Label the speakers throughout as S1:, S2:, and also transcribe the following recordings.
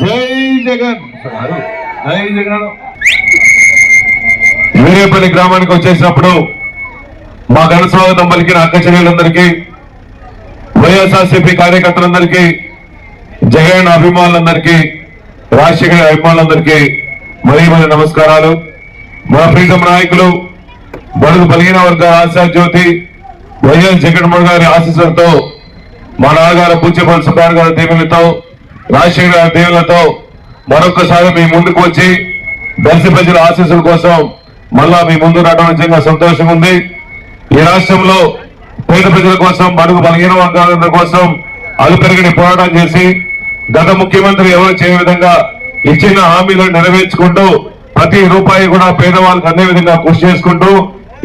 S1: జై జగన్! జై జగన్! వీరేపల్లి గ్రామానికి వచ్చేసినప్పుడు మా ఘన స్వాగతం పలికిన అక్క చెల్లెలందరికీ వైఎస్ఆర్సీపీ కార్యకర్తలందరికీ జగన్ అభిమానులందరికీ రాజశేఖర అభిమానులందరికీ మరీ మరి నమస్కారాలు. మా ప్రీతం నాయకులు బడుగు బలిగిన వర్గ ఆశా జ్యోతి వైఎస్ జగన్మోహన్ గారి ఆశీస్సులతో మా నాన్నగారు పూజ్యపల్లి సుబ్బారావు గారి దీవెనలతో రాజశేఖర గారి దీవెనలతో మరొకసారి మీ ముందుకు వచ్చి దర్శి ప్రజల ఆశీస్సుల కోసం మళ్ళా మీ ముందు రావడం నిజంగా సంతోషం ఉంది. ఈ రాష్ట్రంలో పేద ప్రజల కోసం బడుగు బలహీన వర్గాల కోసం అలుపెరగని పోరాటం చేసి గత ముఖ్యమంత్రి ఎవరు చేయని విధంగా ఇచ్చిన హామీలను నెరవేర్చుకుంటూ ప్రతి రూపాయి కూడా పేదవాళ్ళకి అందే విధంగా కృషి చేసుకుంటూ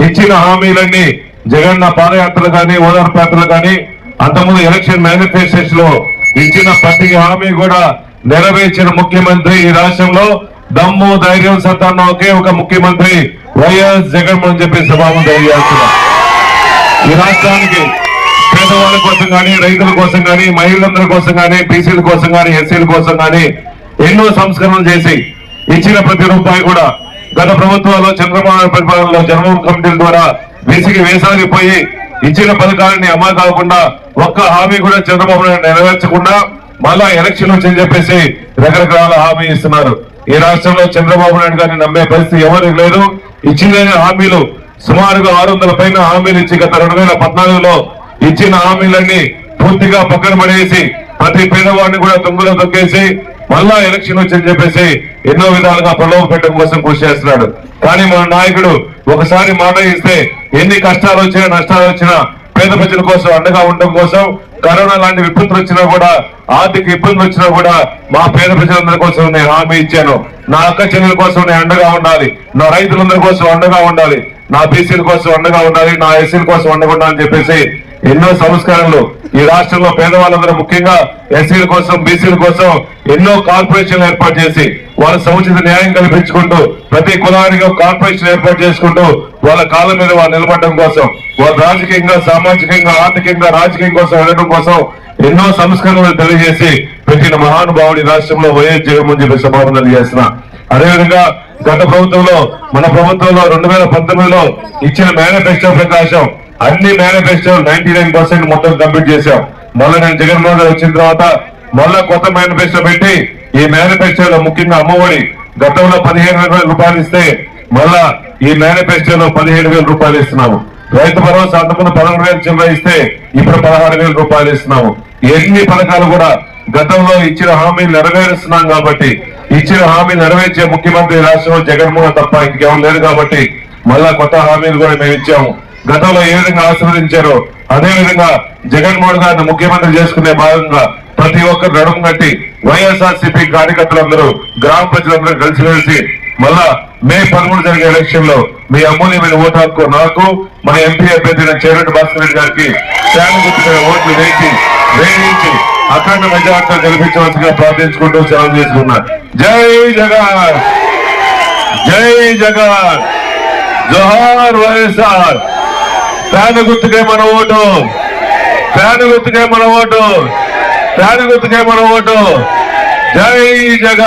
S1: ఇచ్చిన హామీలన్నీ జగన్న పాదయాత్రలు కానీ ఓదార్పు యాత్రలు కానీ అంతకుముందు ఎలక్షన్ మేనిఫెస్టోస్లో ఇచ్చిన ప్రతి హామీ కూడా నెరవేర్చిన ముఖ్యమంత్రి ఈ రాష్ట్రంలో. దమ్ము ధైర్యం సత్తాన్న ఒకే ఒక ముఖ్యమంత్రి వైఎస్ జగన్మోహన్ చెప్పి సభాము తెలియజేస్తున్నారు ఈ రాష్ట్రానికి పేదవాళ్ళ కోసం కానీ రైతుల కోసం కానీ మహిళలందరి కోసం కానీ బీసీల కోసం కానీ ఎస్సీల కోసం కానీ ఎన్నో సంస్కరణలు చేసి ఇచ్చిన ప్రతి రూపాయి కూడా గత ప్రభుత్వాల్లో చంద్రబాబు పరిపాలనలో జన్మభూమి కమిటీల ద్వారా బీసీకి వేసాగిపోయి ఇచ్చిన పథకాలని అమలు కాకుండా ఒక్క హామీ కూడా చంద్రబాబు నాయుడు నెరవేర్చకుండా మళ్ళా ఎలక్షన్ వచ్చని చెప్పేసి రకరకాల హామీ ఇస్తున్నారు. ఈ రాష్ట్రంలో చంద్రబాబు నాయుడు గారిని నమ్మే పరిస్థితి ఎవరికి లేదు. ఇచ్చిన హామీలు సుమారుగా ఆరు వందల పైన హామీలు ఇచ్చి గత రెండు వేల పద్నాలుగులో ఇచ్చిన హామీలన్నీ పూర్తిగా పక్కన పడేసి ప్రతి పేదవాడిని కూడా తొంగులో తొక్కేసి మళ్ళా ఎలక్షన్ వచ్చని చెప్పేసి ఎన్నో విధాలుగా ప్రలోభ పెట్టడం కోసం కృషి చేస్తున్నాడు. కానీ మన నాయకుడు ఒకసారి మాట ఇస్తే ఎన్ని కష్టాలు వచ్చినా నష్టాలు వచ్చినా పేద ప్రజల కోసం అండగా ఉండడం కోసం కరోనా లాంటి విపత్తులు వచ్చినా కూడా ఆర్థిక ఇబ్బందులు వచ్చినా కూడా మా పేద ప్రజలందరి కోసం నేను హామీ ఇచ్చాను. నా అక్క చెల్లెల కోసం నేను అండగా ఉండాలి. నా రైతులందరి కోసం అండగా ఉండాలి. నా బీసీల కోసం అండగా ఉండాలి. నా ఎస్సీల కోసం అండగా ఉండాలని చెప్పేసి ఎన్నో సంస్కరణలు ఈ రాష్ట్రంలో పేదవాళ్ళందరూ ముఖ్యంగా ఎస్సీల కోసం బీసీల కోసం ఎన్నో కార్పొరేషన్లు ఏర్పాటు చేసి వాళ్ళ సముచిత న్యాయం కల్పించుకుంటూ ప్రతి కులానికి ఒక కార్పొరేషన్ ఏర్పాటు చేసుకుంటూ వాళ్ళ కాళ్ళ మీద వాళ్ళు నిలబడడం కోసం వాళ్ళ రాజకీయంగా సామాజికంగా ఆర్థికంగా రాజకీయం కోసం వెళ్ళడం కోసం ఎన్నో సంస్కరణలు తెలియజేసి పెట్టిన మహానుభావుడి రాష్ట్రంలో వైఎస్ జగన్మోహన్ చెప్పి సభాపం తెలియజేస్తున్నా అదేవిధంగా గత ప్రభుత్వంలో మన ప్రభుత్వంలో రెండు వేల పంతొమ్మిదిలో ఇచ్చిన మేనిఫెస్టో ప్రకాశం అన్ని మేనిఫెస్టో నైన్టీ నైన్ పర్సెంట్ మొత్తం కంప్లీట్ చేశాం. మళ్ళీ నేను జగన్మోహన్ వచ్చిన తర్వాత మళ్ళా కొత్త మేనిఫెస్టో పెట్టి ఈ మేనిఫెస్టోలో ముఖ్యంగా అమ్మఒడి గతంలో పదిహేను వేల రూపాయలు ఇస్తే మళ్ళా ఈ మేనిఫెస్టోలో పదిహేడు వేల రూపాయలు ఇస్తున్నాము. రైతు భరోసా అంతకుముందు పదహారు వేలు చిల్లర ఇస్తే ఇప్పుడు పదహారు వేల రూపాయలు ఇస్తున్నాము. ఎన్ని పథకాలు కూడా గతంలో ఇచ్చిన హామీలు నెరవేరుస్తున్నాం కాబట్టి ఇచ్చిన హామీ నెరవేర్చే ముఖ్యమంత్రి రాష్ట్రంలో జగన్మోహన్ తప్ప ఇంకెవరు లేరు కాబట్టి మళ్ళా కొత్త హామీలు కూడా మేము ఇచ్చాము. గతంలో ఏ విధంగా ఆశీర్వదించారో అదే విధంగా జగన్మోహన్ గారిని ముఖ్యమంత్రి చేసుకునే భాగంగా ప్రతి ఒక్కరు నడుము కట్టి వైఎస్ఆర్ సిపి కార్యకర్తలందరూ గ్రామ ప్రజలందరూ కలిసిమెలిసి మళ్ళా మే పదమూడు జరిగే ఎలక్షన్లో మీ అమూల్యమైన ఓటు హక్కు నాకు మన ఎంపీ అభ్యర్థి చేరటి భాస్కర్ రెడ్డి గారికి శాన్ గుర్తు ఓట్లు వేసి వేయించి అఖండ మెజార్టీతో గెలిపించవలసిగా ప్రార్థించుకుంటూ సెలవు చేసుకున్నా. జై జగన్! జై జగన్! జోహార్ వైఎస్ఆర్! ఫ్యాన్ గుర్తుకే మన ఓటు! ఫ్యాన్ గుర్తుకే మన ఓటు! ఫ్యాన్ గుర్తుకే మన ఓటు. జై జగన్